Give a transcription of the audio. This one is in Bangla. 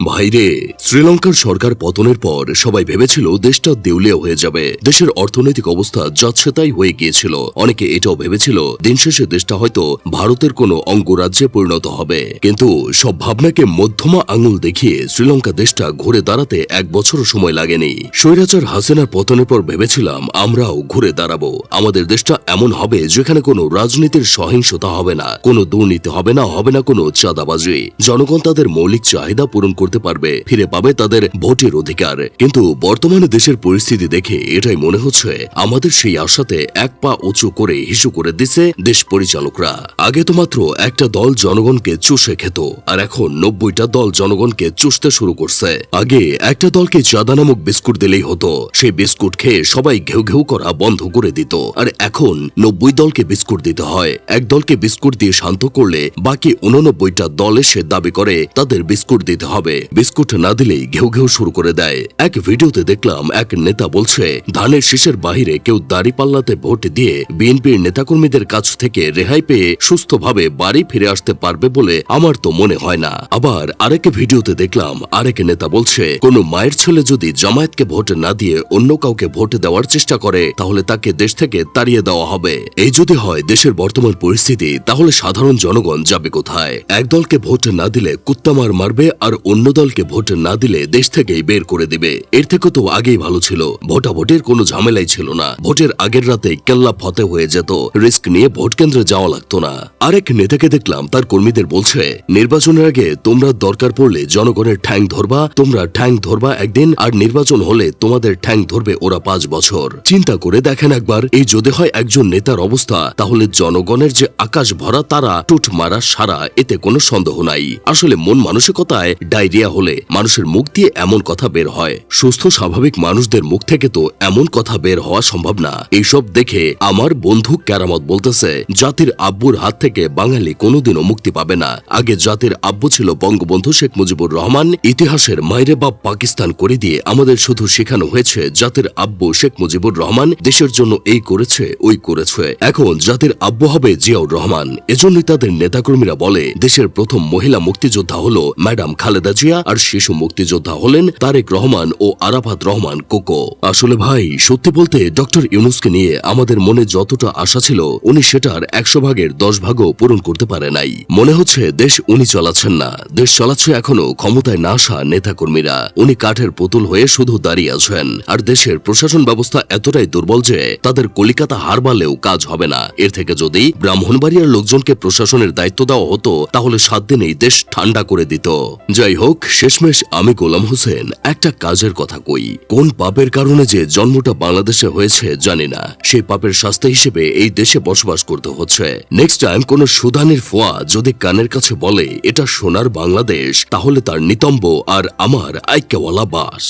ভাইরে, শ্রীলঙ্কার সরকার পতনের পর সবাই ভেবেছিল দেশটা দেউলিয়া হয়ে যাবে। দেশের অর্থনৈতিক অবস্থা যাচ্ছেতাই হয়ে গিয়েছিল। অনেকে এটাও ভেবেছিল, দিন শেষে দেশটা হয়তো ভারতের কোনো অঙ্গরাজ্যে পরিণত হবে। কিন্তু সব ভাবনাকে মধ্যমা আঙুল দেখিয়ে শ্রীলঙ্কা দেশটা ঘুরে দাঁড়াতে এক বছরও সময় লাগেনি। স্বৈরাচার হাসিনার পতনের পর ভেবেছিলাম, আমরাও ঘুরে দাঁড়াবো। আমাদের দেশটা এমন হবে যেখানে কোনো রাজনীতির সহিংসতা হবে না, কোনো দুর্নীতি হবে না হবে না কোনো চাঁদাবাজি। জনগণ তাদের মৌলিক চাহিদা পূরণ করতে পারবে। ফিরে পাবে তাদের ভোটের অধিকার। কিন্তু বর্তমানে দেশের পরিস্থিতি দেখে এটাই মনে হচ্ছে, আমাদের সেই আশাতে এক পা উঁচু করে হিসু করে দিছে দেশ পরিচালকরা। আগে তো মাত্র একটা দল জনগণকে চুষে খেত, আর এখন নব্বইটা দল জনগণকে চুষতে শুরু করছে। আগে একটা দলকে চাঁদা নামক বিস্কুট দিলেই হতো, সেই বিস্কুট খেয়ে সবাই ঘেউ ঘেউ করা বন্ধ করে দিত। আর এখন নব্বই দলকে বিস্কুট দিতে হয়। এক দলকে বিস্কুট দিয়ে শান্ত করলে বাকি উননব্বইটা দল এসে দাবি করে, তাদের বিস্কুট দিতে হবে। বিস্কুট না দিলেই ঘেউ ঘেউ শুরু করে দেয়। এক ভিডিওতে দেখলাম এক নেতা বলছে, ধানের শীষের বাহিরে কেউ দাড়ি পাল্লাতে ভোট দিয়ে বিএনপির নেতাকর্মীদের কাছ থেকে রেহাই পেয়ে সুস্থভাবে বাড়ি ফিরে আসতে পারবে বলে আমার তো মনে হয় না। আবার আরেক ভিডিওতে দেখলাম আরেক নেতা বলছে, কোন মায়ের ছেলে যদি জামায়াতকে ভোট না দিয়ে অন্য কাউকে ভোট দেওয়ার চেষ্টা করে, তাহলে তাকে দেশ থেকে তাড়িয়ে দেওয়া হবে। এই যদি হয় দেশের বর্তমান পরিস্থিতি, তাহলে সাধারণ জনগণ যাবে কোথায়? এক দলকে ভোট না দিলে কুত্তামার মারবে আর অন্য দলকে ভোট না দিলে দেশ থেকেই বের করে দিবে। এর থেকে তো আগেই ভালো ছিল। ভোটাভোটের কোনো ঝামেলাই ছিল না। ভোটের আগের রাতে কেল্লা ফতে হয়ে যেত। রিস্ক নিয়ে ভোট কেন্দ্রে যাওয়া লাগতো না। আরেক নেতাকে দেখলাম, তার কর্মীদের বলছে, নির্বাচনের আগে তোমরা দরকার পড়লে জনগণের ঠ্যাং ধরবা, তোমরা ঠ্যাং ধরবা একদিন, আর নির্বাচন হলে তোমাদের ঠ্যাং ধরবে ওরা পাঁচ বছর। চিন্তা করে দেখেন একবার, এই যদি হয় একজন নেতার অবস্থা, তাহলে জনগণের যে আকাশ ভরা তারা টুট মারা সারা, এতে কোনো সন্দেহ নাই। আসলে মন মানসিকতায় ডায়রিয়া হলে মানুষের মুখ দিয়ে এমন কথা বের হয়। সুস্থ, স্বাভাবিক মানুষদের মুখ থেকে তো এমন কথা বের হওয়া সম্ভব না। এইসব দেখে আমার বন্ধু ক্যারামত বলতেছে, জাতির আব্বুর হাত থেকে বাঙালি কোনোদিনও মুক্তি পাবে না। আগে জাতির আব্বু ছিল বঙ্গবন্ধু শেখ মুজিবুর রহমান, ইতিহাসের মাইরে বাপ পাকিস্তান করে দিয়ে আমাদের শুধু শেখানো হয়েছে, জাতির আব্বু শেখ মুজিবুর রহমান দেশের জন্য এই করেছে, ওই করেছে। এখন জাতির আব্বু হবে জিয়াউর রহমান। এজন্যই তাদের নেতাকর্মীরা বলে, দেশের প্রথম মহিলা মুক্তিযোদ্ধা হলো ম্যাডাম খালেদা জিয়া। আর শিশু মুক্তিযোদ্ধা হলেন তারেক রহমান ও আরাফাত রহমান কোকো। আসলে ভাই, সত্যি বলতে ডক্টর ইউনুসকে নিয়ে আমাদের মনে যতটা আশা ছিল, উনি সেটার একশো ভাগের দশ ভাগও পূরণ করতে পারে নাই। মনে হচ্ছে দেশ উনি চালাচ্ছেন না। দেশ চালাচ্ছে এখনও ক্ষমতায় না আসা নেতাকর্মীরা। উনি কাঠের পুতুল হয়ে শুধু দাঁড়িয়ে আছেন। আর দেশের প্রশাসন ব্যবস্থা এতটাই দুর্বল যে তাদের কলিকাতা হার বালেও কাজ হবে না। এর থেকে যদি ব্রাহ্মণবাড়িয়ার লোকজনকে প্রশাসনের দায়িত্ব দেওয়া হতো, তাহলে সাত দিনেই দেশ ঠান্ডা করে দিত। যাই হোক, শেষমেশ আমি গোলাম হোসেন। একটা কাজের কথা কই। কোন পাপের কারণে যে জন্মটা বাংলাদেশে হয়েছে জানি না। সেই পাপের শাস্তি হিসেবে এই দেশে বসবাস করতে হচ্ছে। নেক্সট টাইম কোন সুদানের ফোয়া যদি কানের কাছে বলে, এটা সোনার বাংলাদেশ, তাহলে তার নিতম্ব আর আমার আইক্যওয়ালা বাস।